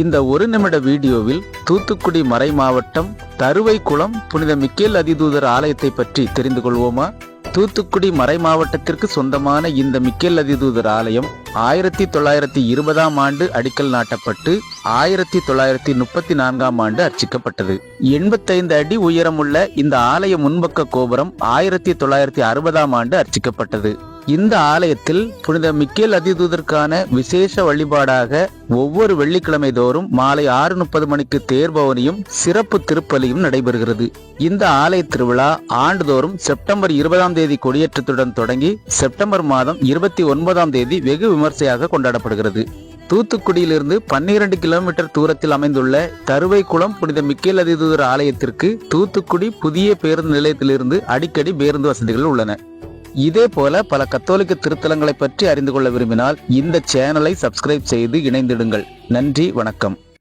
இந்த ஒரு நிமிட வீடியோவில் தூத்துக்குடி மறை மாவட்டம் தருவைக்குளம் புனித மிக்கேல் அதிதூதர் ஆலயத்தை பற்றி தெரிந்து கொள்வோமா? தூத்துக்குடி மறை மாவட்டத்திற்கு சொந்தமான இந்த மிக்கேல் அதிதூதர் ஆலயம் ஆயிரத்தி தொள்ளாயிரத்தி இருபதாம் ஆண்டு அடிக்கல் நாட்டப்பட்டு ஆயிரத்தி தொள்ளாயிரத்தி முப்பத்தி நான்காம் ஆண்டு அர்ச்சிக்கப்பட்டது. எண்பத்தைந்து அடி உயரமுள்ள இந்த ஆலய முன்பக்க கோபுரம் ஆயிரத்தி தொள்ளாயிரத்தி அறுபதாம் ஆண்டு அர்ச்சிக்கப்பட்டது. இந்த ஆலயத்தில் புனித மிக்கேல் அதிதூதருக்கான விசேஷ வழிபாடாக ஒவ்வொரு வெள்ளிக்கிழமை தோறும் மாலை ஆறு முப்பது மணிக்கு தேர்பவனியும் சிறப்பு திருப்பலியும் நடைபெறுகிறது. இந்த ஆலய திருவிழா ஆண்டுதோறும் செப்டம்பர் இருபதாம் தேதி கொடியேற்றத்துடன் தொடங்கி செப்டம்பர் மாதம் இருபத்தி ஒன்பதாம் தேதி வெகு விமர்சையாக கொண்டாடப்படுகிறது. தூத்துக்குடியிலிருந்து பன்னிரண்டு கிலோமீட்டர் தூரத்தில் அமைந்துள்ள தருவைக்குளம் புனித மிக்கேல் அதிதூதர் ஆலயத்திற்கு தூத்துக்குடி புதிய பேருந்து நிலையத்திலிருந்து அடிக்கடி பேருந்து வசதிகள் உள்ளன. இதே போல பல கத்தோலிக்க திருத்தலங்களை பற்றி அறிந்து கொள்ள விரும்பினால் இந்த சேனலை சப்ஸ்கிரைப் செய்து இணைந்திடுங்கள். நன்றி வணக்கம்.